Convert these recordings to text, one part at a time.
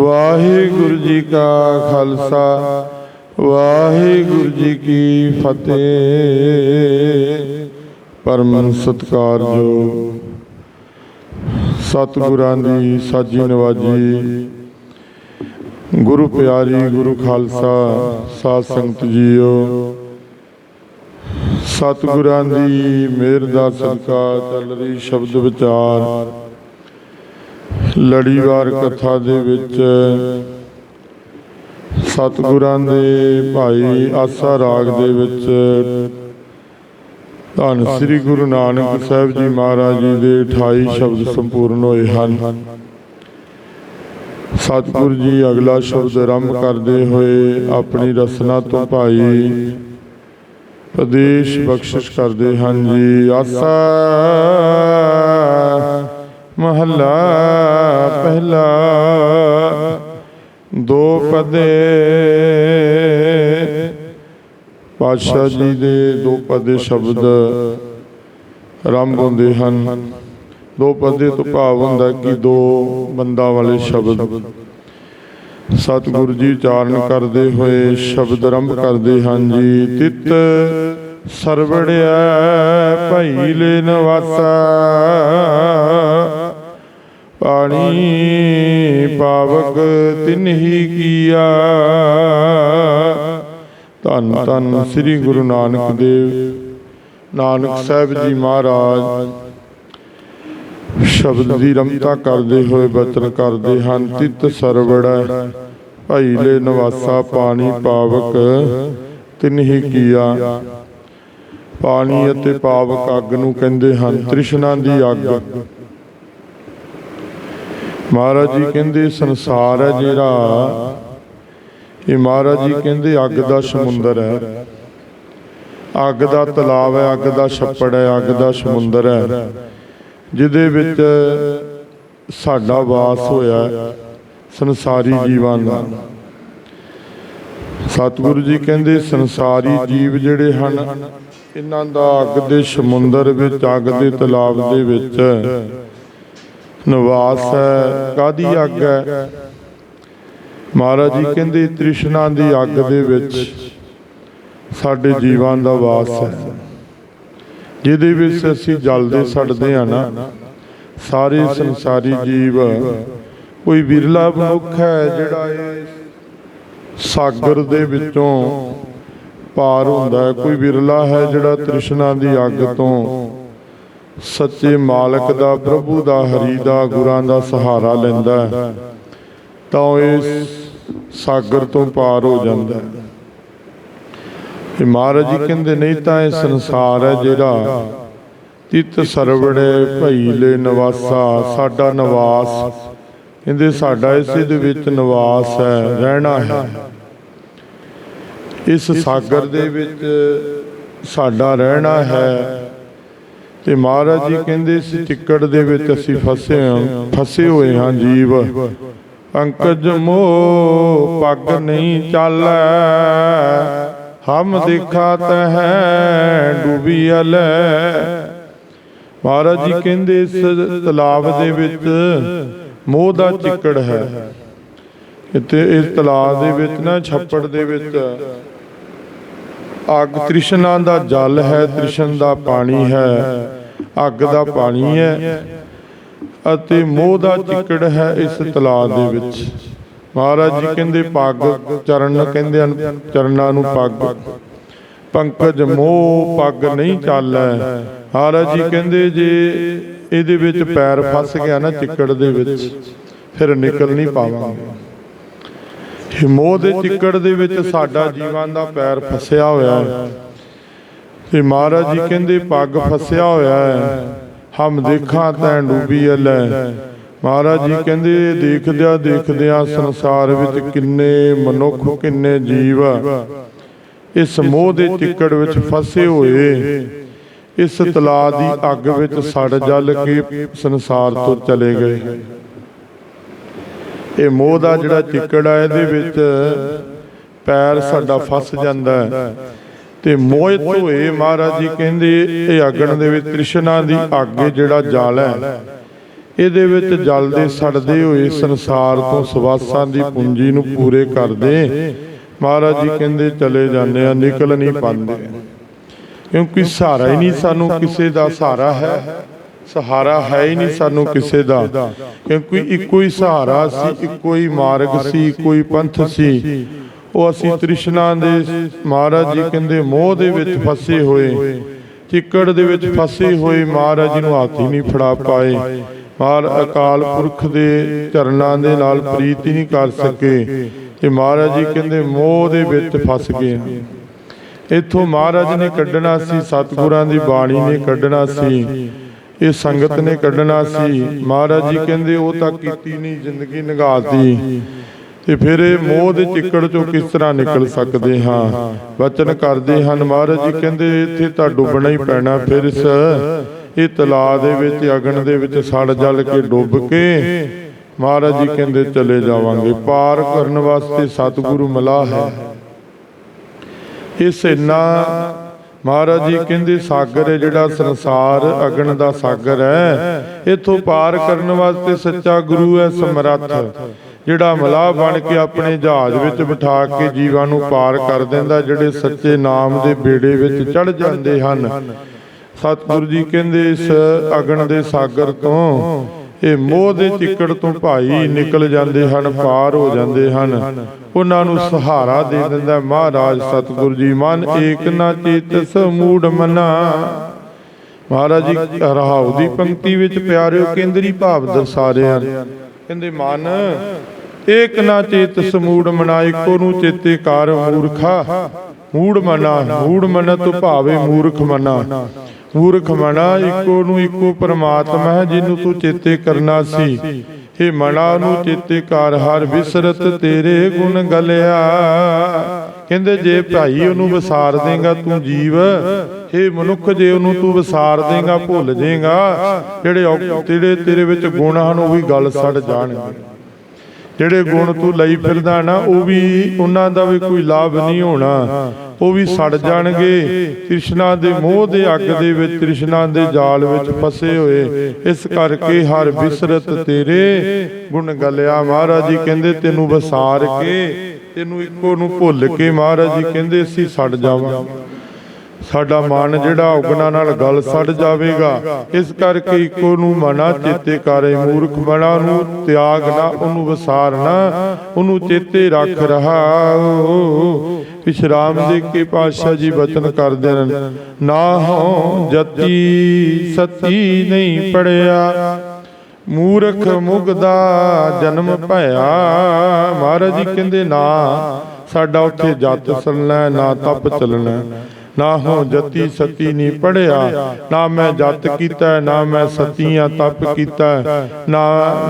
ਵਾਹਿਗੁਰੂ ਜੀ ਕਾ ਖਾਲਸਾ, ਵਾਹਿਗੁਰੂ ਜੀ ਕੀ ਫਤਿਹ। ਪਰਮ ਸਤਿਕਾਰਯੋਗ ਸਤਿਗੁਰਾਂ ਦੀ ਸਾਜੀ ਨਵਾਜੀ, ਗੁਰੂ ਪਿਆਰੀ ਗੁਰੂ ਖਾਲਸਾ, ਸਾਧ ਸੰਗਤ ਜੀਓ। ਸਤਿਗੁਰਾਂ ਦੀ ਮਿਹਰ ਦਾ ਸਦਕਾ ਚੱਲ ਰਹੀ ਸ਼ਬਦ ਵਿਚਾਰ ਲੜੀਵਾਰ ਕਥਾ ਦੇ ਵਿੱਚ ਸਤਿਗੁਰਾਂ ਦੇ ਭਾਈ ਆਸਾ ਰਾਗ ਦੇ ਵਿੱਚ ਧੰਨ ਸ੍ਰੀ ਗੁਰੂ ਨਾਨਕ ਸਾਹਿਬ ਜੀ ਮਹਾਰਾਜ ਜੀ ਦੇ 28 ਸ਼ਬਦ ਸੰਪੂਰਨ ਹੋਏ ਹਨ। ਸਤਿਗੁਰੂ ਜੀ ਅਗਲਾ ਸ਼ਬਦ ਆਰੰਭ ਕਰਦੇ ਹੋਏ ਆਪਣੀ ਰਸਨਾ ਤੋਂ ਭਾਈ ਉਪਦੇਸ਼ ਬਖਸ਼ਿਸ਼ ਕਰਦੇ ਹਨ ਜੀ। ਆਸਾ ਮਹੱਲਾ ਪਹਿਲਾ ਦੋ ਪਦੇ। ਪਾਤਸ਼ਾਹ ਜੀ ਦੇ ਦੋ ਪਦੇ ਸ਼ਬਦ ਆਰੰਭ ਹੁੰਦੇ ਹਨ। ਦੋ ਪਦੇ ਤੋਂ ਭਾਵ ਹੁੰਦਾ ਕਿ ਦੋ ਬੰਦਾਂ ਵਾਲੇ ਸ਼ਬਦ। ਸਤਿਗੁਰੂ ਜੀ ਉਚਾਰਨ ਕਰਦੇ ਹੋਏ ਸ਼ਬਦ ਆਰੰਭ ਕਰਦੇ ਹਨ ਜੀ। ਤਿਤ ਸਰਵੜਿਆ ਭਈ ਲੈ ਨਵਾਸਾ ਪਾਣੀ ਪਾਵਕ ਤਿਨਹੀ ਕੀਆ। ਧੰਨ ਧੰਨ ਸ੍ਰੀ ਗੁਰੂ ਨਾਨਕ ਦੇਵ, ਨਾਨਕ ਸਾਹਿਬ ਜੀ ਮਹਾਰਾਜ। ਸ਼ਬਦ ਦੀ ਰਮਤਾ ਕਰਦੇ ਹੋਏ ਬਚਨ ਕਰਦੇ ਹਨ, ਤਿਤ ਸਰਵੜਾ। ਭਾਈ ਲੈ ਨਵਾਸਾ ਪਾਣੀ ਪਾਵਕ ਤਿਨਹੀ ਕੀਆ। ਪਾਣੀ ਅਤੇ ਪਾਵਕ ਅੱਗ ਨੂੰ ਕਹਿੰਦੇ ਹਨ, ਤ੍ਰਿਸ਼ਨਾ ਦੀ ਅੱਗ। ਮਹਾਰਾਜ ਜੀ ਕਹਿੰਦੇ, ਸੰਸਾਰ ਹੈ ਜਿਹੜਾ, ਇਹ ਮਹਾਰਾਜ ਜੀ ਕਹਿੰਦੇ, ਅੱਗ ਦਾ ਸਮੁੰਦਰ ਹੈ। ਅੱਗ ਦਾ ਤਲਾਬ ਹੈ, ਅੱਗ ਦਾ ਛੱਪੜ ਹੈ, ਅੱਗ ਦਾ ਸਮੁੰਦਰ ਹੈ, ਜਿਹਦੇ ਵਿੱਚ ਸਾਡਾ ਵਾਸ ਹੋਇਆ ਸੰਸਾਰੀ ਜੀਵਾਂ ਦਾ। ਸਤਿਗੁਰੂ ਜੀ ਕਹਿੰਦੇ, ਸੰਸਾਰੀ ਜੀਵ ਜਿਹੜੇ ਹਨ, ਇਹਨਾਂ ਦਾ ਅੱਗ ਦੇ ਸਮੁੰਦਰ ਵਿੱਚ, ਅੱਗ ਦੇ ਤਲਾਬ ਦੇ ਵਿੱਚ ਨਿਵਾਸ ਹੈ ਕਾਦੀ ਅੱਗ ਹੈ? ਮਹਾਰਾਜ ਜੀ ਕਹਿੰਦੇ ਤ੍ਰਿਸ਼ਨਾ ਦੀ ਅੱਗ ਦੇ ਵਿੱਚ ਸਾਡੇ ਜੀਵਾਂ ਦਾ ਵਾਸ ਹੈ। ਜਿਹਦੇ ਵਿੱਚ ਅਸੀਂ ਜਲਦੇ ਸੜਦੇ ਆ ਨਾ। ਸਾਰੇ ਸੰਸਾਰੀ ਜੀਵ ਕੋਈ ਵਿਰਲਾ ਮਨੁੱਖ ਹੈ ਜਿਹੜਾ ਇਹ ਸਾਗਰ ਦੇ ਵਿੱਚੋਂ ਪਾਰ ਹੁੰਦਾ ਹੈ। ਕੋਈ ਵਿਰਲਾ ਹੈ ਜਿਹੜਾ ਤ੍ਰਿਸ਼ਨਾ ਦੀ ਅੱਗ ਤੋਂ ਸੱਚੇ ਮਾਲਕ ਦਾ ਪ੍ਰਭੂ ਦਾ, ਹਰੀ ਦਾ, ਗੁਰਾਂ ਦਾ ਸਹਾਰਾ ਲੈਂਦਾ ਹੈ। ਤਾਂ ਉਹ ਇਸ ਸਾਗਰ ਤੋਂ ਪਾਰ ਹੋ ਜਾਂਦਾ ਹੈ। ਇਹ ਮਹਾਰਾਜ ਜੀ ਕਹਿੰਦੇ, ਨਹੀਂ ਤਾਂ ਇਹ ਸੰਸਾਰ ਹੈ ਜਿਹੜਾ ਤਿਤ ਸਰਵੜੇ ਭਈ ਨਿਵਾਸਾ, ਸਾਡਾ ਨਿਵਾਸ, ਕਹਿੰਦੇ ਸਾਡਾ ਇਸੇ ਦੇ ਵਿੱਚ ਨਿਵਾਸ ਹੈ, ਰਹਿਣਾ ਹੈ। ਇਸ ਸਾਗਰ ਦੇ ਵਿੱਚ ਸਾਡਾ ਰਹਿਣਾ ਹੈ ਤੇ ਮਹਾਰਾਜ ਜੀ ਕਹਿੰਦੇ ਇਸ ਟਿੱਕੜ ਦੇ ਵਿੱਚ ਅਸੀਂ ਫਸੇ ਹਾਂ, ਫਸੇ ਹੋਏ ਹਾਂ ਜੀਵ। ਪੰਕਜ ਮੋ ਪੱਗ ਨਹੀਂ ਚਾਲੈ। ਹਮ ਦੇਖਾਤ ਹੈ ਡੂਬੀਅਲ ਮਹਾਰਾਜ ਜੀ ਕਹਿੰਦੇ ਇਸ ਤਲਾਬ ਦੇ ਵਿੱਚ ਮੋਹ ਦਾ ਚਿੱਕੜ ਹੈ। ਤੇ ਇਸ ਤਲਾਬ ਦੇ ਵਿੱਚ ਨਾ ਛੱਪੜ ਦੇ ਵਿੱਚ ਅੱਗ ਤ੍ਰਿਸ਼ਨਾ ਦਾ ਜਲ ਹੈ, ਤ੍ਰਿਸ਼ਨ ਦਾ ਪਾਣੀ ਹੈ, ਅੱਗ ਦਾ ਪਾਣੀ ਹੈ ਅਤੇ ਮੋਹ ਦਾ ਚਿੱਕੜ ਹੈ ਇਸ ਤਲਾਬ ਦੇ ਵਿੱਚ। ਮਹਾਰਾਜ ਜੀ ਕਹਿੰਦੇ, ਪੱਗ ਚਰਨ, ਕਹਿੰਦੇ ਹਨ, ਚਰਨਾਂ ਨੂੰ ਪੱਗ। ਪੰਕਜ ਮੋਹ ਪੱਗ ਨਹੀਂ ਚਾਲੈ। ਮਹਾਰਾਜ ਜੀ ਕਹਿੰਦੇ, ਜੇ ਇਹਦੇ ਵਿੱਚ ਪੈਰ ਫਸ ਗਿਆ ਨਾ ਚਿੱਕੜ ਦੇ ਵਿੱਚ, ਫਿਰ ਨਿਕਲ ਨਹੀਂ ਪਾਵਾਂਗੇ। ਹਿਮੋ ਦੇ ਚਿੱਕੜ ਦੇ ਵਿੱਚ ਸਾਡਾ ਜੀਵਾਂ ਦਾ ਪੈਰ ਫਸਿਆ ਹੋਇਆ ਹੈ। ਤੇ ਮਹਾਰਾਜ ਜੀ ਕਹਿੰਦੇ ਪੱਗ ਫਸਿਆ ਹੋਇਆ ਹੈ। ਹਮ ਦੇਖਾਂ ਤੈਂ ਡੂਬੀ ਅਲੈ। ਮਹਾਰਾਜ ਜੀ ਕਹਿੰਦੇ ਦੇਖਦਿਆਂ ਦੇਖਦਿਆਂ ਸੰਸਾਰ ਵਿੱਚ ਕਿੰਨੇ ਮਨੁੱਖ ਕਿੰਨੇ ਜੀਵ ਇਸ ਮੋਹ ਦੇ ਚਿੱਕੜ ਵਿੱਚ ਫਸੇ ਹੋਏ। ਇਸ ਤਲਾ ਦੀ ਅੱਗ ਵਿੱਚ ਸੜ ਜਲ ਕੇ ਸੰਸਾਰ ਤੋਂ ਚਲੇ ਗਏ। ਇਹ ਮੋਹ ਦਾ ਜਿਹੜਾ ਚਿੱਕੜ ਆ, ਇਹਦੇ ਵਿੱਚ ਪੈਰ ਸਾਡਾ ਫਸ ਜਾਂਦਾ ਹੈ। ਤੇ ਮੋਹਿਤ ਹੋਏ ਮਹਾਰਾਜ ਜੀ ਕਹਿੰਦੇ, ਇਹ ਅਗਨ ਦੇ ਵਿੱਚ ਤ੍ਰਿਸ਼ਨਾ ਦੀ ਅੱਗ ਜਿਹੜਾ ਜਲ ਹੈ। ਇਹਦੇ ਵਿੱਚ ਜਲਦੇ ਸੜਦੇ ਹੋਏ ਸੰਸਾਰ ਤੋਂ ਸਵਾਸਾਂ ਦੀ ਪੂੰਜੀ ਨੂੰ ਪੂਰੇ ਕਰਦੇ। ਮਹਾਰਾਜ ਜੀ ਕਹਿੰਦੇ, ਚਲੇ ਜਾਂਦੇ ਆ, ਨਿਕਲ ਨਹੀਂ ਪਾਉਂਦੇ। ਕਿਉਂਕਿ ਸਹਾਰਾ ਹੀ ਨਹੀਂ ਸਾਨੂੰ ਕਿਸੇ ਦਾ ਸਹਾਰਾ ਹੈ। ਸਹਾਰਾ ਹੈ ਹੀ ਨਹੀਂ ਸਾਨੂੰ ਕਿਸੇ ਦਾ। ਕਿਉਂਕਿ ਇੱਕੋ ਹੀ ਸਹਾਰਾ ਸੀ ਇੱਕੋ ਹੀ ਮਾਰਗ ਸੀ ਇੱਕੋ ਹੀ ਪੰਥ ਸੀ। ਉਹ ਅਸੀਂ ਤ੍ਰਿਸ਼ਨਾ ਦੇ ਮਹਾਰਾਜ ਜੀ ਕਹਿੰਦੇ ਮੋਹ ਦੇ ਵਿੱਚ ਫਸੇ ਹੋਏ। ਚਿੱਕੜ ਦੇ ਵਿੱਚ ਫਸੇ ਹੋਏ। ਮਹਾਰਾਜ ਜੀ ਨੂੰ ਹੱਥ ਹੀ ਨਹੀਂ ਫੜਾ ਪਾਏ। ਮਾਰ ਅਕਾਲ ਪੁਰਖ ਦੇ ਚਰਨਾਂ ਦੇ ਨਾਲ ਪ੍ਰੀਤ ਹੀ ਨਹੀਂ ਕਰ ਸਕੇ। ਤੇ ਮਹਾਰਾਜ ਜੀ ਕਹਿੰਦੇ ਮੋਹ ਦੇ ਵਿੱਚ ਫਸ ਗਏ। ਇੱਥੋਂ ਮਹਾਰਾਜ ਨੇ ਕੱਢਣਾ ਸੀ ਸਤਿਗੁਰਾਂ ਦੀ ਬਾਣੀ ਨੇ ਕੱਢਣਾ ਸੀ। ਇਹ ਸੰਗਤ ਨੇ ਕੱਢਣਾ ਸੀ। ਮਹਾਰਾਜ ਜੀ ਕਹਿੰਦੇ, ਉਹ ਤਾਂ ਕੀਤੀ ਨਹੀਂ, ਜ਼ਿੰਦਗੀ ਨਿਗਾਤੀ। ਤੇ ਫਿਰ ਇਹ ਮੋਹ ਦੇ ਚਿੱਕੜ ਚੋਂ ਕਿਸ ਤਰ੍ਹਾਂ ਨਿਕਲ ਸਕਦੇ ਹਾਂ? ਵਚਨ ਕਰਦੇ ਹਨ, ਮਹਾਰਾਜ ਜੀ ਕਹਿੰਦੇ, ਇੱਥੇ ਤਾਂ ਡੁੱਬਣਾ ਹੀ ਪੈਣਾ ਫਿਰ ਇਸ, ਇਹ ਤਲਾਅ ਦੇ ਵਿੱਚ, ਅਗਨ ਦੇ ਵਿੱਚ ਸੜ ਜਲ ਕੇ ਡੁੱਬ ਕੇ ਮਹਾਰਾਜ ਜੀ ਕਹਿੰਦੇ, ਚਲੇ ਜਾਵਾਂਗੇ। ਪਾਰ ਕਰਨ ਵਾਸਤੇ ਸਤਿਗੁਰੂ ਮਲਾ ਹੈ। ਇਸ ਇੰਨਾ ਮਹਾਰਾਜ ਜੀ ਕਹਿੰਦੇ ਸਾਗਰ ਹੈ ਜਿਹੜਾ ਸੰਸਾਰ ਅਗਨ ਦਾ ਸਾਗਰ ਹੈ। ਇਥੋਂ ਪਾਰ ਕਰਨ ਵਾਸਤੇ ਸੱਚਾ ਗੁਰੂ ਹੈ ਸਮਰੱਥ, ਜਿਹੜਾ ਮਲਾਹ ਬਣ ਕੇ ਆਪਣੇ ਜਹਾਜ਼ ਵਿੱਚ ਬਿਠਾ ਕੇ ਜੀਵਾਂ ਨੂੰ ਪਾਰ ਕਰ ਦਿੰਦਾ, ਜਿਹੜੇ ਸੱਚੇ ਨਾਮ ਦੇ ਬੇੜੇ ਵਿੱਚ ਚੜ ਜਾਂਦੇ ਹਨ। ਸਤਿਗੁਰੂ ਜੀ ਕਹਿੰਦੇ ਇਸ ਅਗਨ ਦੇ ਸਾਗਰ ਤੋਂ ਇਹ ਮੋਹ ਦੇ ਚਿੱਕੜ ਤੋਂ ਭਾਈ ਨਿਕਲ ਜਾਂਦੇ ਹਨ, ਪਾਰ ਹੋ ਜਾਂਦੇ ਹਨ। ਉਹਨਾਂ ਨੂੰ ਸਹਾਰਾ ਦੇ ਦਿੰਦਾ ਮਹਾਰਾਜ ਸਤਿਗੁਰੂ ਜੀ, ਮਨ ਏਕ ਨਾ ਚੇਤਸ ਮੂੜ ਮਨਾ। ਮਹਾਰਾਜ ਜੀ, ਰਹਾਉ ਦੀ ਪੰਕਤੀ ਵਿੱਚ ਪਿਆਰਿਓ, ਕੇਂਦਰੀ ਭਾਵ ਦਰਸਾ ਰਹੇ ਹਨ। ਕਹਿੰਦੇ, ਮਨ ਏਕ ਨਾ ਚੇਤ ਮੂੜ ਮਨਾ, ਇੱਕੋ ਨੂੰ ਚੇਤੇ ਕਰ ਮੂਰਖਾ। ਮੂੜ ਮਨਾ, ਮੂੜ ਮਨ ਤੋਂ ਭਾਵੇ ਮੂਰਖ ਮਨਾ। ਮੂਰਖ ਮਨਾ ਇੱਕੋ ਨੂੰ ਇੱਕੋ ਪਰਮਾਤਮਾ ਹੈ ਜਿਹਨੂੰ ਤੂੰ ਚੇਤੇ ਕਰਨਾ ਸੀ। ਇਹ ਮਨਾ ਨੂੰ ਚੇਤੇ ਕਰ, ਹਰ ਵਿਸਰਤ ਤੇਰੇ ਗੁਣ ਗਲਿਆ। ਕਹਿੰਦੇ, ਜੇ ਭਾਈ ਉਹਨੂੰ ਵਿਸਾਰ ਦੇਗਾ, ਤੂੰ ਜੀਵ। हे ਮਨੁੱਖ, ਜੇ ਉਹਨੂੰ ਤੂੰ ਵਿਸਾਰ ਦੇਗਾ, ਭੁੱਲ ਜਾਏਗਾ, ਜਿਹੜੇ ਔ- ਤੇਰੇ ਵਿੱਚ ਗੁਣ ਹਨ, ਉਹ ਵੀ ਗੱਲ ਸੜ ਜਾਣਗੇ। ਜਿਹੜੇ ਗੁਣ ਤੂੰ ਲਈ ਫਿਰਦਾ ਨਾ, ਉਹ ਵੀ ਉਹਨਾਂ ਦਾ ਵੀ ਕੋਈ ਲਾਭ ਨਹੀਂ ਹੋਣਾ। ਉਹ ਵੀ ਸੜ ਜਾਣਗੇ। ਤ੍ਰਿਸ਼ਨਾ ਦੇ ਮੋਹ ਦੇ ਅੱਗ ਦੇ ਵਿੱਚ ਤ੍ਰਿਸ਼ਨਾ ਦੇ ਜਾਲ ਵਿੱਚ ਫਸੇ ਹੋਏ। ਇਸ ਕਰਕੇ ਹਰ ਬਿਸਰਤ ਤੇਰੇ। ਗੁਣ ਗਲਿਆ ਮਹਾਰਾਜ ਜੀ ਕਹਿੰਦੇ ਤੈਨੂੰ ਵਸਾਰ ਕੇ ਤੈਨੂੰ ਇੱਕੋ ਨੂੰ ਭੁੱਲ ਕੇ ਮਹਾਰਾਜ ਜੀ ਕਹਿੰਦੇ ਅਸੀਂ ਸੜ ਜਾਵਾਂਗੇ ਸਾਡਾ ਮਨ ਜਿਹੜਾ ਉਗਣਾ ਨਾਲ ਗਲ ਸੜ ਜਾਵੇਗਾ ਇਸ ਕਰਕੇ ਇੱਕੋ ਨੂੰ ਮਨਾ ਚੇਤੇ ਕਰੇ ਮੂਰਖ ਮਨਾ ਨੂੰ ਤਿਆਗ ਨਾ ਉਹਨੂੰ ਵਸਾਰ ਨਾ ਉਹਨੂੰ ਚੇਤੇ ਰੱਖ ਰਹਾ। ਵਿਸ਼ਰਾਮ ਦੇ ਕੇ ਪਾਤਸ਼ਾਹ ਜੀ ਬਚਨ ਕਰਦੇ ਨੇ ਨਾ ਹੋ ਜਤੀ ਸਤੀ ਨਹੀਂ ਪੜਿਆ। ਮੂਰਖ ਮੁਗਦਾ ਜਨਮ ਭਇਆ। ਮਹਾਰਾਜ ਜੀ ਕਹਿੰਦੇ ਨਾ ਸਾਡਾ ਉੱਥੇ ਜੱਤ ਚੱਲਣਾ ਨਾ ਤਪ ਚੱਲਣਾ ਨਾ ਹੋ ਜਤੀ ਸਤੀ ਨਹੀਂ ਪੜਿਆ। ਨਾ ਮੈਂ ਜਤ ਕੀਤਾ ਨਾ ਮੈਂ ਸਤੀਆਂ ਤਪ ਕੀਤਾ ਨਾ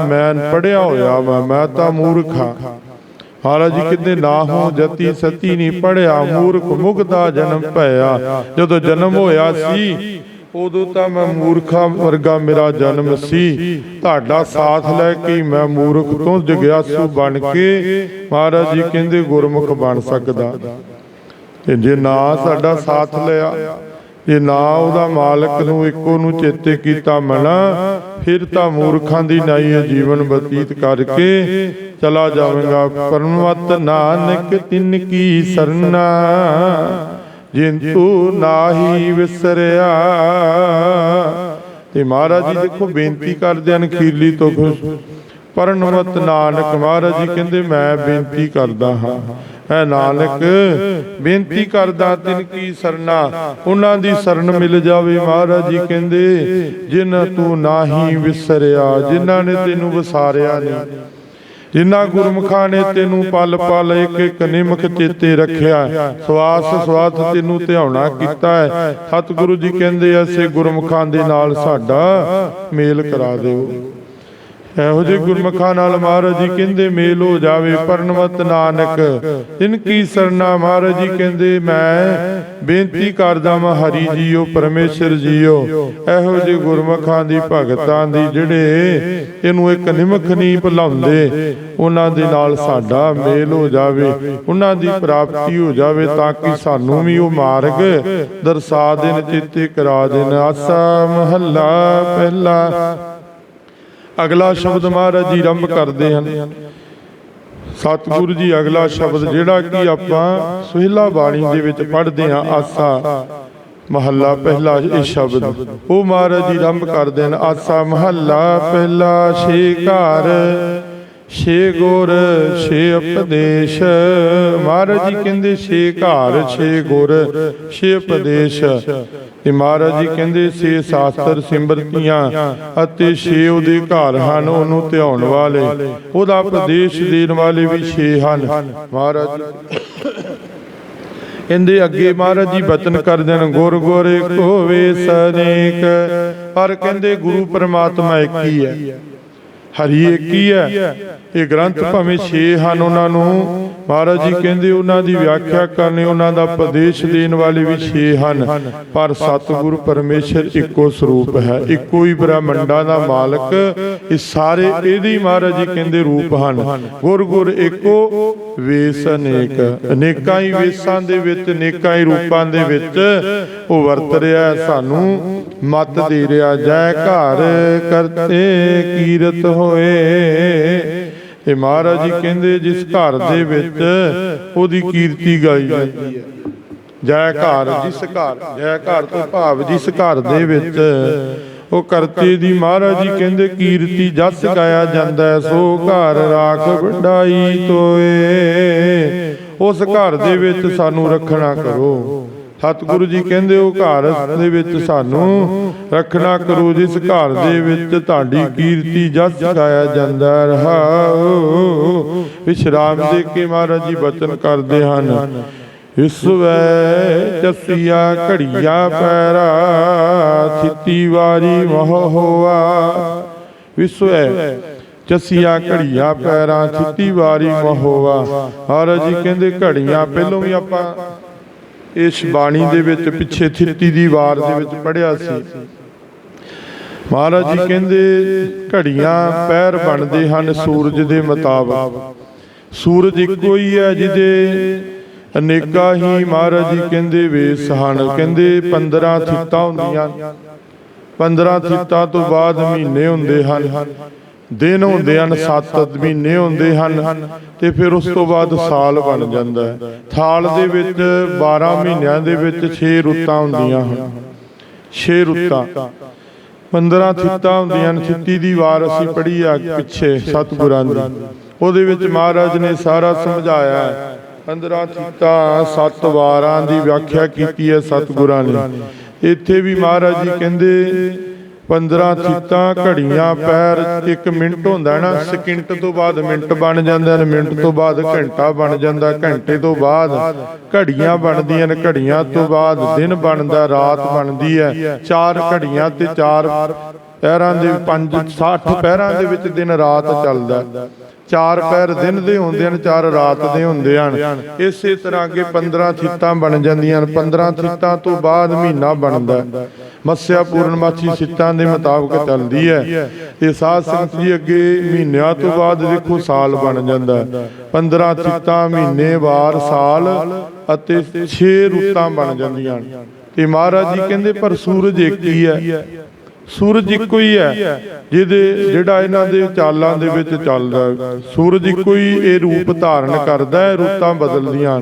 ਮੈਂ ਪੜਿਆ ਹੋਇਆ ਵਾ ਮੈਂ ਤਾਂ ਮੂਰਖ ਮਹਾਰਾਜ ਜੀ ਕਹਿੰਦੇ ਨਾ ਹੋ ਜਤੀ ਸਤੀ ਨਹੀਂ ਪੜਿਆ ਮੂਰਖ ਮੁਗਦਾ ਜਨਮ ਭਇਆ। ਜਦੋਂ ਜਨਮ ਹੋਇਆ ਸੀ ਉਦੋਂ ਤਾਂ ਮੈਂ ਮੂਰਖਾ ਵਰਗਾ ਮੇਰਾ ਜਨਮ ਸੀ। ਤੁਹਾਡਾ ਸਾਥ ਲੈ ਕੇ ਮੈਂ ਮੂਰਖ ਤੋਂ ਜਗਿਆਸੂ ਬਣ ਕੇ ਮਹਾਰਾਜ ਜੀ ਕਹਿੰਦੇ ਗੁਰਮੁਖ ਬਣ ਸਕਦਾ। ਤੇ ਜੇ ਨਾ ਸਾਡਾ ਸਾਥ ਲਿਆ ਜੇ ਨਾ ਉਹਦਾ ਮਾਲਕ ਨੂੰ ਇੱਕੋ ਨੂੰ ਚੇਤੇ ਕੀਤਾ ਮਨਾ, ਫਿਰ ਤਾਂ ਮੂਰਖਾਂ ਦੀ ਨਾਈ ਇਹ ਜੀਵਨ ਬਤੀਤ ਕਰਕੇ। ਚਲਾ ਜਾਵੇਗਾ ਪਰਮਵਤ ਨਾਨਕ ਤਿਨ ਕੀ ਸਰਨਾ, ਜਿੰਤੂ ਨਾਹੀ ਵਿਸਰਿਆ। ਤੇ ਮਹਾਰਾਜ ਜੀ ਦੇਖੋ, ਬੇਨਤੀ ਕਰਦੇ ਹਨ ਖੀਰਲੀ ਤੋਂ ਖੁਸ਼ ਪਰਨਵਤ ਨਾਨਕ ਮਹਾਰਾਜ ਜੀ ਕਹਿੰਦੇ, ਮੈਂ ਬੇਨਤੀ ਕਰਦਾ ਹਾਂ ਐ ਨਾਨਕ, ਬੇਨਤੀ ਕਰਦਾ ਤਿਨ ਕੀ ਸਰਨਾ, ਉਹਨਾਂ ਦੀ ਸ਼ਰਨ ਮਿਲ ਜਾਵੇ ਮਹਾਰਾਜ ਜੀ ਕਹਿੰਦੇ, ਜਿਨ ਤੂੰ ਨਾਹੀ ਵਿਸਰਿਆ, ਜਿਨ੍ਹਾਂ ਨੇ ਤੈਨੂੰ ਵਿਸਾਰਿਆ ਨਹੀਂ ਜਿਨ੍ਹਾਂ ਗੁਰਮੁਖਾਂ ਨੇ ਤੈਨੂੰ ਪਲ ਪਲ ਇੱਕ ਇੱਕ ਨਿਮਖ ਚੇਤੇ ਰੱਖਿਆ, ਸਵਾਸ ਸਵਾਸ ਤੈਨੂੰ ਧਿਆਉਣਾ ਕੀਤਾ ਹੈ। ਸਤਿਗੁਰੂ ਜੀ ਕਹਿੰਦੇ ਐਸੇ ਗੁਰਮੁਖਾਂ ਦੇ ਨਾਲ ਸਾਡਾ ਮੇਲ ਕਰਾ ਦਿਓ। ਇਹੋ ਜਿਹੇ ਗੁਰਮਖਾਂ ਨਾਲ ਮਹਾਰਾਜ ਜੀ ਕਹਿੰਦੇ ਮੇਲ ਹੋ ਜਾਵੇ ਪਰਨਵਤ ਨਾਨਕ। ਇਨ ਕੀ ਸਰਨਾ ਮਹਾਰਾਜ ਜੀ ਕਹਿੰਦੇ ਮੈਂ ਬੇਨਤੀ ਕਰਦਾ ਮੈਂ ਹਰੀ ਜੀਓ ਪਰਮੇਸ਼ਰ ਜੀਓ। ਇਹੋ ਜਿਹੇ ਗੁਰਮਖਾਂ ਦੀ ਭਗਤਾਂ ਦੀ ਜਿਹੜੇ ਇਹਨੂੰ ਇੱਕ ਨਿਮਖ ਨਹੀਂ ਭੁਲਾਉਂਦੇ ਉਹਨਾਂ ਦੇ ਨਾਲ ਸਾਡਾ ਮੇਲ ਹੋ ਜਾਵੇ। ਉਹਨਾਂ ਦੀ ਪ੍ਰਾਪਤੀ ਹੋ ਜਾਵੇ ਤਾਂ ਕਿ ਸਾਨੂੰ ਵੀ ਉਹ ਮਾਰਗ ਦਰਸਾ ਦੇਣ ਚੇਤੇ ਕਰਾ ਦੇਣ। ਆਸਾ ਮਹੱਲਾ ਪਹਿਲਾ ਅਗਲਾ ਸ਼ਬਦ ਮਹਾਰਾਜ ਜੀ ਆਰੰਭ ਕਰਦੇ ਹਨ। ਸਤਿਗੁਰੂ ਜੀ, ਅਗਲਾ ਸ਼ਬਦ ਜਿਹੜਾ ਕਿ ਆਪਾਂ ਸੁਹਿਲਾ ਬਾਣੀ ਦੇ ਵਿੱਚ ਪੜ੍ਹਦੇ ਹਾਂ, ਆਸਾ ਮਹੱਲਾ ਪਹਿਲਾ ਇਹ ਸ਼ਬਦ। ਉਹ ਮਹਾਰਾਜ ਜੀ ਰੰਭ ਕਰਦੇ ਹਨ, ਆਸਾ ਮਹੱਲਾ ਪਹਿਲਾ ਛੇ ਘਰ ਛੇ ਗੁਰ ਛੇ ਉਪਦੇਸ਼। ਮਹਾਰਾਜ ਜੀ ਕਹਿੰਦੇ ਛੇ ਘਰ ਛੇ ਗੁਰ ਛੇ ਉਪਦੇਸ਼। ਤੇ ਮਹਾਰਾਜ ਜੀ ਕਹਿੰਦੇ ਛੇ ਸ਼ਾਸਤਰ ਸਿਮਰਤੀਆਂ ਅਤੇ ਛੇ ਉਹਦੇ ਘਰ ਹਨ, ਉਹਨੂੰ ਧਿਆਉਣ ਵਾਲੇ। ਉਹਦਾ ਉਪਦੇਸ਼ ਦੇਣ ਵਾਲੇ ਵੀ ਛੇ ਹਨ। ਮਹਾਰਾਜ ਜੀ ਇਹਦੇ ਅੱਗੇ ਮਹਾਰਾਜ ਜੀ ਬਚਨ ਕਰਦੇ ਨੇ ਗੁਰ ਗੁਰ ਇੱਕ ਹੋਵੇ ਸਨੇਕ। ਪਰ ਕਹਿੰਦੇ ਗੁਰੂ ਪਰਮਾਤਮਾ ਇੱਕ ਹੀ ਹੈ। ਹਰੀ ਇੱਕ ਹੀ। ਹੈ। ਇਹ ਗ੍ਰੰਥ ਭਾਵੇਂ 6 ਹਨ ਉਹਨਾਂ ਨੂੰ। ਮਹਾਰਾਜ ਜੀ ਕਹਿੰਦੇ ਉਹਨਾਂ ਦੀ ਵਿਆਖਿਆ ਕਰਨੀ ਉਹਨਾਂ ਦਾ ਉਪਦੇਸ਼ ਦੇਣ ਵਾਲੇ ਵੀ ਛੇ ਹਨ। ਪਰ ਸਤਿਗੁਰ ਪਰਮੇਸ਼ਰ ਇੱਕੋ ਸਰੂਪ ਹੈ, ਇੱਕੋ ਹੀ ਬ੍ਰਹਮੰਡਾਂ ਦਾ ਮਾਲਕ। ਇਹ ਸਾਰੇ ਇਹਦੇ ਮਹਾਰਾਜ ਜੀ ਕਹਿੰਦੇ ਰੂਪ ਹਨ। ਗੁਰ ਗੁਰ ਇੱਕੋ ਵੇਸ ਅਨੇਕ। ਅਨੇਕਾਂ ਹੀ ਵੇਸਾਂ ਦੇ ਵਿੱਚ, ਅਨੇਕਾਂ ਹੀ ਰੂਪਾਂ ਦੇ ਵਿੱਚ ਉਹ ਵਰਤ ਰਿਹਾ ਸਾਨੂੰ ਮਤ ਦੇ ਰਿਹਾ, ਜੈ ਘਰ ਕਰਤੇ ਕੀਰਤ ਹੋਏ। ਇਹ ਮਹਾਰਾਜ ਜੀ ਕਹਿੰਦੇ ਜਿਸ ਘਰ ਦੇ ਵਿੱਚ ਉਹਦੀ ਕੀਰਤੀ ਗਾਈ ਜਾਂਦੀ ਹੈ। ਜੈ ਘਰ ਜਿਸ ਘਰ, ਜੈ ਘਰ ਤੋਂ ਭਾਵ ਜਿਸ ਘਰ ਦੇ ਵਿੱਚ ਉਹ ਕਰਤੇ ਦੀ ਮਹਾਰਾਜ ਜੀ ਕਹਿੰਦੇ ਕੀਰਤੀ ਜਸ ਗਾਇਆ ਜਾਂਦਾ ਸੋ ਘਰ ਰਾਖ ਵਡਾਈ ਤੋਏ। ਉਸ ਘਰ ਦੇ ਵਿੱਚ ਸਾਨੂੰ ਰੱਖਣਾ ਕਰੋ। ਸਤਿਗੁਰੂ ਜੀ ਕਹਿੰਦੇ ਉਹ ਘਰ ਦੇ ਵਿੱਚ ਸਾਨੂੰ ਰੱਖਣਾ ਕਰੋ, ਜਿਸ ਘਰ ਦੇ ਵਿੱਚ ਤੁਹਾਡੀ ਕੀਰਤੀ ਜਸ ਗਾਇਆ ਜਾਂਦਾ ਰਹਾਓ ਵਿਸ਼ਰਾਮ ਦੇ ਕੇ ਮਹਾਰਾਜ ਜੀ ਬਚਨ ਕਰਦੇ ਹਨ। ਇਸ ਵੈ ਜਸੀਆ ਘੜੀਆ ਪੈਰਾ, ਥਿੱਤੀ ਵਾਰੀ ਮੋਹ ਹੋਆ। ਵਿਸਵੈ ਜਸੀਆ ਘੜੀਆ ਪੈਰਾਂ, ਥਿੱਤੀ ਵਾਰੀ ਮੋਹ ਹੋਆ। ਮਹਾਰਾਜ ਜੀ ਕਹਿੰਦੇ, ਘੜੀਆਂ ਪਹਿਲੋਂ ਵੀ ਆਪਾਂ ਇਸ ਬਾਣੀ ਦੇ ਵਿੱਚ ਪਿੱਛੇ ਥਿੱਤੀ ਦੀ ਵਾਰ ਦੇ ਵਿੱਚ ਪੜਿਆ ਸੀ। ਮਹਾਰਾਜ ਜੀ ਕਹਿੰਦੇ ਘੜੀਆਂ ਪੈਰ ਬਣਦੇ ਹਨ ਸੂਰਜ ਦੇ ਮੁਤਾਬਕ। ਸੂਰਜ ਇੱਕੋ ਹੀ ਹੈ ਜਿਹਦੇ ਅਨੇਕਾਂ ਹੀ ਮਹਾਰਾਜ ਜੀ ਕਹਿੰਦੇ ਵੇਸ ਹਨ। ਕਹਿੰਦੇ 15 ਥਿੱਤਾਂ ਹੁੰਦੀਆਂ। 15 ਥਿੱਤਾਂ ਤੋਂ ਬਾਅਦ ਮਹੀਨੇ ਹੁੰਦੇ ਹਨ। ਦਿਨ ਹੁੰਦੇ ਹਨ 7 ਮਹੀਨੇ ਹੁੰਦੇ ਹਨ ਤੇ ਫਿਰ ਉਸ ਤੋਂ ਬਾਅਦ ਸਾਲ ਬਣ ਜਾਂਦਾ ਹੈ। ਥਾਲ ਦੇ ਵਿੱਚ 12 ਮਹੀਨਿਆਂ ਦੇ ਵਿੱਚ 6 ਰੁੱਤਾਂ ਹੁੰਦੀਆਂ ਹਨ। 6 ਰੁੱਤਾਂ। 15 ਥਿੱਤਾਂ ਹੁੰਦੀਆਂ ਹਨ। ਥਿੱਤੀ ਦੀ ਵਾਰ ਅਸੀਂ ਪੜ੍ਹੀ ਆ ਪਿੱਛੇ ਸਤਿਗੁਰਾਂ ਦੀ। ਉਹਦੇ ਵਿੱਚ ਮਹਾਰਾਜ ਨੇ ਸਾਰਾ ਸਮਝਾਇਆ ਹੈ। 15 ਥਿੱਤਾਂ, ਸੱਤ ਵਾਰਾਂ ਦੀ ਵਿਆਖਿਆ ਕੀਤੀ ਹੈ ਸਤਿਗੁਰਾਂ ਨੇ। ਇੱਥੇ ਵੀ ਮਹਾਰਾਜ ਜੀ ਕਹਿੰਦੇ 15 ਥਿੱਤਾਂ ਘੜੀਆਂ ਪੈਰ 1 ਮਿੰਟ ਹੁੰਦਾ ਨਾ ਸਕਿੰਟ ਤੋਂ ਬਾਅਦ ਮਿੰਟ ਬਣ ਜਾਂਦੇ ਨੇ ਮਿੰਟ ਤੋਂ ਬਾਅਦ ਘੰਟਾ ਬਣ ਜਾਂਦਾ ਘੰਟੇ ਤੋਂ ਬਾਅਦ। ਘੜੀਆਂ ਬਣਦੀਆਂ ਨੇ ਘੜੀਆਂ ਤੋਂ ਬਾਅਦ ਦਿਨ ਬਣਦਾ ਰਾਤ ਬਣਦੀ ਹੈ। ਚਾਰ ਘੜੀਆਂ ਤੇ ਚਾਰ ਪੈਰਾਂ ਦੇ ਪੰਜ 60 ਪੈਰਾਂ ਦੇ ਵਿੱਚ ਦਿਨ ਰਾਤ ਚੱਲਦਾ। ਚਾਰ ਪੈਰ ਦਿਨ ਦੇ ਹੁੰਦੇ ਹਨ ਚਾਰ ਰਾਤ ਦੇ ਹੁੰਦੇ ਹਨ। ਇਸੇ ਤਰ੍ਹਾਂ ਅੱਗੇ 15 ਥਿੱਤਾਂ ਬਣ ਜਾਂਦੀਆਂ ਹਨ 15 ਥਿੱਤਾਂ ਤੋਂ ਬਾਅਦ ਮਹੀਨਾ ਬਣਦਾ। ਮੱਸਿਆ ਪੂਰਨਮਾਸ਼ੀ ਸਿੱਤਾਂ ਦੇ ਮੁਤਾਬਕ ਚੱਲਦੀ ਹੈ। ਇਹ ਸਾਧ ਸੰਗਤ ਜੀ ਅੱਗੇ ਮਹੀਨਿਆਂ ਤੋਂ ਬਾਅਦ ਦੇਖੋ ਸਾਲ ਬਣ ਜਾਂਦਾ 15 ਥਿੱਤਾਂ ਮਹੀਨੇ, ਵਾਰ, ਸਾਲ ਅਤੇ 6 ਰੁੱਤਾਂ ਬਣ ਜਾਂਦੀਆਂ ਤੇ ਮਹਾਰਾਜ ਜੀ ਕਹਿੰਦੇ, ਪਰ ਸੂਰਜ ਇੱਕ ਹੀ ਹੈ। ਸੂਰਜ ਇੱਕੋ ਹੀ ਹੈ, ਜਿਹਦੇ ਜਿਹੜਾ ਇਹਨਾਂ ਦੇ ਚਾਲਾਂ ਦੇ ਵਿੱਚ ਚੱਲਦਾ ਸੂਰਜ ਇੱਕੋ ਹੀ ਇਹ ਰੂਪ ਧਾਰਨ ਕਰਦਾ ਹੈ, ਰੁੱਤਾਂ ਬਦਲਦੀਆਂ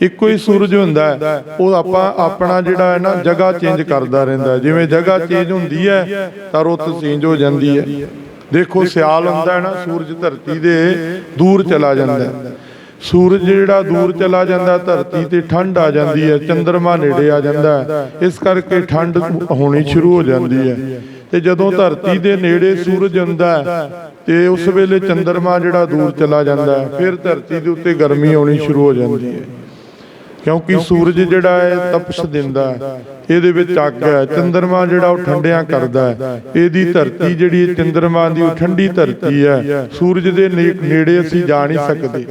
ਇੱਕੋ ਹੀ ਸੂਰਜ ਹੁੰਦਾ ਹੈ। ਉਹ ਆਪਾਂ ਆਪਣਾ ਜਿਹੜਾ ਹੈ ਨਾ, ਜਗ੍ਹਾ ਚੇਂਜ ਕਰਦਾ ਰਹਿੰਦਾ ਜਿਵੇਂ ਜਗ੍ਹਾ ਚੇਂਜ ਹੁੰਦੀ ਹੈ, ਤਾਂ ਰੁੱਤ ਚੇਂਜ ਹੋ ਜਾਂਦੀ ਹੈ। ਦੇਖੋ, ਸਿਆਲ ਹੁੰਦਾ ਹੈ ਨਾ, ਸੂਰਜ ਧਰਤੀ ਦੇ ਦੂਰ ਚਲਾ ਜਾਂਦਾ ਹੈ। ਸੂਰਜ ਜਿਹੜਾ ਦੂਰ ਚਲਾ ਜਾਂਦਾ, ਧਰਤੀ ਤੇ ਠੰਡ ਆ ਜਾਂਦੀ ਹੈ ਚੰ드ਰਮਾ ਨੇੜੇ ਆ ਜਾਂਦਾ ਇਸ ਕਰਕੇ ਠੰਡ ਹੋਣੀ ਸ਼ੁਰੂ ਹੋ ਜਾਂਦੀ ਹੈ। ਤੇ ਜਦੋਂ ਧਰਤੀ ਦੇ ਨੇੜੇ ਸੂਰਜ ਹੁੰਦਾ ਤੇ ਉਸ ਵੇਲੇ ਚੰ드ਰਮਾ ਜਿਹੜਾ ਦੂਰ ਚਲਾ ਜਾਂਦਾ ਫਿਰ ਧਰਤੀ ਦੇ ਉੱਤੇ ਗਰਮੀ ਆਉਣੀ ਸ਼ੁਰੂ ਹੋ ਜਾਂਦੀ ਹੈ। ਕਿਉਂਕਿ ਸੂਰਜ ਜਿਹੜਾ ਹੈ ਤਪਸ਼ ਦਿੰਦਾ ਹੈ। ਇਹਦੇ ਵਿੱਚ ਅੱਗ ਹੈ ਚੰਦਰਮਾ ਜਿਹੜਾ ਉਹ ਠੰਡਿਆਂ ਕਰਦਾ ਹੈ। ਇਹਦੀ ਧਰਤੀ ਜਿਹੜੀ ਚੰਦਰਮਾ ਦੀ ਉਹ ਠੰਡੀ ਧਰਤੀ ਹੈ। ਸੂਰਜ ਦੇ ਨੇੜੇ ਅਸੀਂ ਜਾ ਨਹੀਂ ਸਕਦੇ।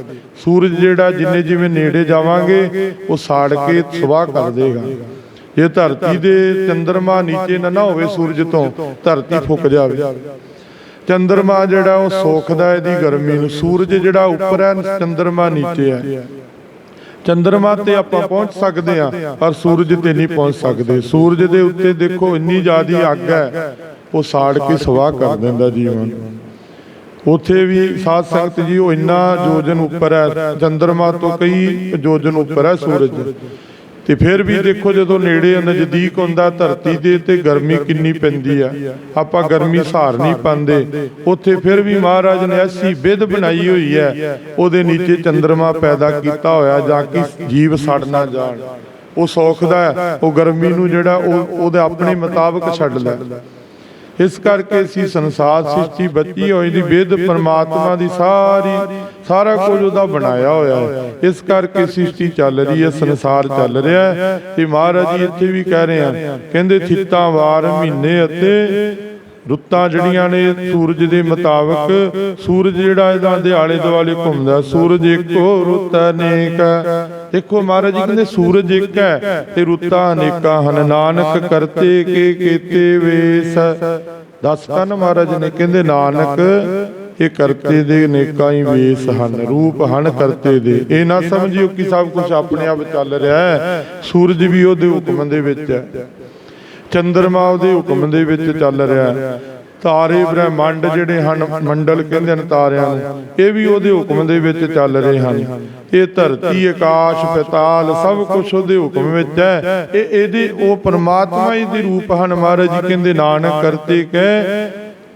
ਸੂਰਜ ਜਿਹੜਾ ਜਿੰਨੇ ਜਿਵੇਂ ਨੇੜੇ ਜਾਵਾਂਗੇ ਉਹ ਸਾੜ ਕੇ ਸੁਆਹ ਕਰ ਦੇਗਾ। ਜੇ ਧਰਤੀ ਦੇ ਚੰਦਰਮਾ ਨੀਚੇ ਨਾ ਨਾ ਹੋਵੇ ਸੂਰਜ ਤੋਂ ਧਰਤੀ ਫੁੱਕ ਜਾਵੇ। ਚੰਦਰਮਾ ਜਿਹੜਾ ਉਹ ਸੋਖਦਾ ਇਹਦੀ ਗਰਮੀ ਨੂੰ। ਸੂਰਜ ਜਿਹੜਾ ਉੱਪਰ ਹੈ ਚੰਦਰਮਾ ਨੀਚੇ ਹੈ। ਚੰ드ਰਮਾ ਤੇ ਆਪਾਂ ਪਹੁੰਚ ਸਕਦੇ ਆ ਪਰ ਸੂਰਜ ਤੇ ਨਹੀਂ ਪਹੁੰਚ ਸਕਦੇ ਸੂਰਜ ਦੇ ਉੱਤੇ ਦੇਖੋ, ਇੰਨੀ ਜ਼ਿਆਦੀ ਅੱਗ ਹੈ, ਉਹ ਸਾੜ ਕੇ ਸਵਾਹ ਕਰ ਦਿੰਦਾ ਜੀਵਨ ਨੂੰ। ਉੱਥੇ ਵੀ ਸਾਧ ਸੰਗਤ ਜੀ, ਉਹ ਇੰਨਾ ਯੋਜਨ ਉੱਪਰ ਹੈ, ਚੰਦਰਮਾ ਤੋਂ ਕਈ ਯੋਜਨ ਉੱਪਰ ਹੈ ਸੂਰਜ ਤੇ ਫਿਰ ਵੀ ਦੇਖੋ ਜਦੋਂ ਨੇੜੇ ਨਜ਼ਦੀਕ ਹੁੰਦਾ, ਧਰਤੀ ਦੇ ਤੇ ਗਰਮੀ ਕਿੰਨੀ ਪੈਂਦੀ ਆ, ਆਪਾਂ ਗਰਮੀ ਸਹਾਰ ਨਹੀਂ ਪਾਉਂਦੇ। ਉੱਥੇ ਫਿਰ ਵੀ ਮਹਾਰਾਜ ਨੇ ਐਸੀ ਵਿਧ ਬਣਾਈ ਹੋਈ ਹੈ, ਉਹਦੇ ਨੀਚੇ ਚੰ드ਰਮਾ ਪੈਦਾ ਕੀਤਾ ਹੋਇਆ ਜਾਂ ਕਿ ਜੀਵ ਸੜ ਨਾ ਜਾਣ। ਉਹ ਸੌਖਦਾ ਹੈ, ਉਹ ਗਰਮੀ ਨੂੰ ਜਿਹੜਾ ਉਹ ਉਹਦੇ ਆਪਣੇ ਮੁਤਾਬਕ ਛੱਡ ਲੈ। ਇਸ ਕਰਕੇ ਅਸੀਂ ਸੰਸਾਰ ਸ੍ਰਿਸ਼ਟੀ ਬੱਤੀ ਹੋਈ ਦੀ ਵਿਧ ਪਰਮਾਤਮਾ ਦੀ ਸਾਰੀ, ਸਾਰਾ ਕੁਝ ਉਹਦਾ ਬਣਾਇਆ ਹੋਇਆ ਹੈ। ਇਸ ਕਰਕੇ ਸ੍ਰਿਸ਼ਟੀ ਚੱਲ ਰਹੀ ਹੈ, ਸੰਸਾਰ ਚੱਲ ਰਿਹਾ ਹੈ। ਤੇ ਮਹਾਰਾਜ ਜੀ ਇੱਥੇ ਵੀ ਕਹਿ ਰਹੇ ਆ ਕਹਿੰਦੇ ਥਿੱਤਾਂ ਵਾਰ ਮਹੀਨੇ ਅਤੇ ਰੁੱਤਾਂ ਜਿਹੜੀਆਂ ਨੇ ਸੂਰਜ ਦੇ ਮੁਤਾਬਕ, ਸੂਰਜ ਜਿਹੜਾ ਇਹਦਾ ਦੇ ਆਲੇ ਦੁਆਲੇ ਘੁੰਮਦਾ, ਸੂਰਜ ਇੱਕੋ ਰੁੱਤ ਅਨੇਕ ਦੇਖੋ ਮਹਾਰਾਜ ਜੀ ਕਹਿੰਦੇ ਸੂਰਜ ਇੱਕ ਹੈ ਤੇ ਰੁੱਤਾਂ ਅਨੇਕਾਂ ਹਨ। ਨਾਨਕ ਕਰਤੇ ਕੇ ਕੀਤੇ ਵੇਸ। ਦੱਸ ਕਨ ਮਹਾਰਾਜ ਨੇ, ਕਹਿੰਦੇ ਨਾਨਕ ਇਹ ਕਰਤੇ ਦੇ ਅਨੇਕਾਂ ਹੀ ਵੇਸ ਹਨ, ਰੂਪ ਹਨ ਕਰਤੇ ਦੇ। ਇਹ ਨਾ ਸਮਝਿਓ ਕਿ ਸਭ ਕੁਝ ਆਪਣੇ ਆਪ ਚੱਲ ਰਿਹਾ ਹੈ। ਸੂਰਜ ਵੀ ਉਹਦੇ ਹੁਕਮ ਦੇ ਵਿੱਚ ਹੈ। ਚੰ드ਰਮਾ ਉਹਦੇ ਹੁਕਮ ਦੇ ਵਿੱਚ ਚੱਲ ਰਿਹਾ। ਹੈ ਤਾਰੇ ਬ੍ਰਹਿਮੰਡ ਜਿਹੜੇ ਹਨ ਮੰਡਲ ਕਹਿੰਦੇ ਨੇ। ਤਾਰਿਆਂ ਨੂੰ। ਇਹ ਵੀ ਉਹਦੇ ਹੁਕਮ ਦੇ ਵਿੱਚ ਚੱਲ ਰਹੇ ਹਨ। ਇਹ ਧਰਤੀ ਆਕਾਸ਼ ਪਤਾਲ ਸਭ ਕੁਝ ਉਹਦੇ ਹੁਕਮ ਵਿੱਚ ਹੈ। ਇਹ ਇਹਦੇ ਉਹ ਪਰਮਾਤਮਾ ਹੀ ਦੇ ਰੂਪ ਹਨ। ਮਹਾਰਾਜ ਜੀ ਕਹਿੰਦੇ ਨਾਨਕ ਕਰਤੇ ਕਹਿ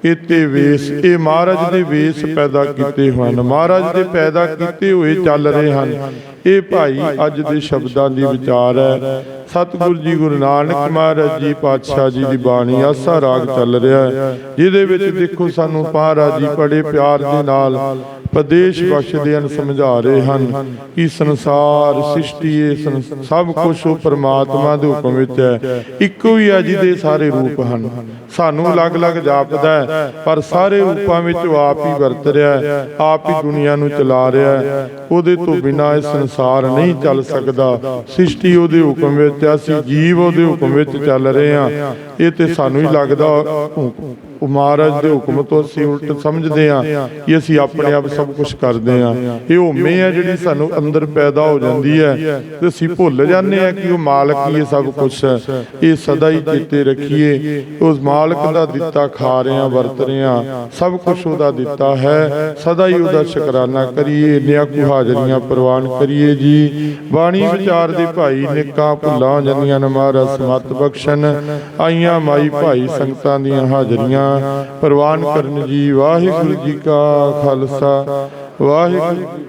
ਇਤੇ ਵੇਸ। ਇਹ ਮਹਾਰਾਜ ਦੇ ਵੇਸ ਪੈਦਾ ਕੀਤੇ ਹਨ। ਮਹਾਰਾਜ ਦੇ ਪੈਦਾ ਕੀਤੇ ਹੋਏ ਚੱਲ ਰਹੇ ਹਨ। ਇਹ ਭਾਈ ਅੱਜ ਦੇ ਸ਼ਬਦਾਂ ਦੀ ਵਿਚਾਰ ਹੈ। ਸਤਿਗੁਰੂ ਜੀ ਗੁਰੂ ਨਾਨਕ ਮਹਾਰਾਜ ਜੀ ਪਾਤਸ਼ਾਹ ਜੀ ਦੀ ਬਾਣੀ ਆਸਾ ਰਾਗ ਚੱਲ ਰਿਹਾ ਹੈ। ਜਿਹਦੇ ਵਿੱਚ ਦੇਖੋ ਸਾਨੂੰ ਮਹਾਰਾਜ ਜੀ ਬੜੇ ਪਿਆਰ ਦੇ ਨਾਲ ਪ੍ਰਦੇਸ਼ ਬਖਸ਼ਦੇ ਹਨ, ਸਮਝਾ ਰਹੇ ਹਨ ਕਿ ਸੰਸਾਰ ਸ੍ਰਿਸ਼ਟੀ ਇਹ ਸਭ ਕੁਝ ਉਹ ਪ੍ਰਮਾਤਮਾ ਦੇ ਹੁਕਮ ਵਿੱਚ ਹੈ। ਇੱਕੋ ਹੀ ਹੈ ਜਿਹਦੇ ਸਾਰੇ ਰੂਪ ਹਨ। ਸਾਨੂੰ ਅਲੱਗ-ਅਲੱਗ ਜਾਪਦਾ ਹੈ, ਪਰ ਸਾਰੇ ਰੂਪਾਂ ਵਿੱਚ ਉਹ ਆਪ ਹੀ ਵਰਤ ਰਿਹਾ ਹੈ, ਆਪ ਹੀ ਦੁਨੀਆ ਨੂੰ ਚਲਾ ਰਿਹਾ ਹੈ। ਉਹਦੇ ਤੋਂ ਬਿਨਾਂ ਇਹ ਸੰਸਾਰ ਨਹੀਂ ਚੱਲ ਸਕਦਾ। ਸ੍ਰਿਸ਼ਟੀ ਉਹਦੇ ਹੁਕਮ ਵਿੱਚ ਹੈ, ਅਸੀਂ ਜੀਵ ਉਹਦੇ ਹੁਕਮ ਵਿੱਚ ਚੱਲ ਰਹੇ ਹਾਂ। ਇਹ ਤੇ ਸਾਨੂੰ ਹੀ ਲੱਗਦਾ। ਉਹ ਮਹਾਰਾਜ ਦੇ ਹੁਕਮ ਤੋਂ ਅਸੀਂ ਉਲਟ ਸਮਝਦੇ ਹਾਂ ਕਿ ਅਸੀਂ ਆਪਣੇ ਆਪ ਸਭ ਕੁਝ ਕਰਦੇ ਹਾਂ। ਇਹ ਹੋਮੇ ਹੈ ਜਿਹੜੀ ਸਾਨੂੰ ਅੰਦਰ ਪੈਦਾ ਹੋ ਜਾਂਦੀ ਹੈ ਤੇ ਅਸੀਂ ਭੁੱਲ ਜਾਂਦੇ ਹਾਂ ਕਿ ਉਹ ਮਾਲਕ ਹੀ ਇਹ ਸਭ ਕੁਝ ਹੈ ਇਹ ਸਦਾ ਹੀ ਚੇਤੇ ਰੱਖੀਏ। ਉਸ ਮਾਲਕ ਦਾ ਦਿੱਤਾ ਖਾ ਰਹੇ ਹਾਂ, ਵਰਤ ਰਹੇ ਹਾਂ। ਸਭ ਕੁਝ ਉਹਦਾ ਦਿੱਤਾ ਹੈ। ਸਦਾ ਹੀ ਉਹਦਾ ਸ਼ੁਕਰਾਨਾ ਕਰੀਏ। ਨਿਆ ਹਾਜ਼ਰੀਆਂ ਪ੍ਰਵਾਨ ਕਰੀਏ ਜੀ। ਬਾਣੀ ਵਿਚਾਰ ਦੇ ਭਾਈ ਨਿੱਕਾ ਭੁੱਲਾਂ ਹੋ ਜਾਂਦੀਆਂ ਨੇ ਮਹਾਰਾਜ ਸਮਤ ਬਖਸ਼ਣ। ਆਈਆਂ ਮਾਈ ਭਾਈ ਸੰਗਤਾਂ ਦੀਆਂ ਹਾਜ਼ਰੀਆਂ। ਪ੍ਰਵਾਨ ਕਰਨ ਜੀ ਵਾਹਿਗੁਰੂ ਜੀ ਕਾ ਖਾਲਸਾ। ਵਾਹਿਗੁਰੂ ਜੀ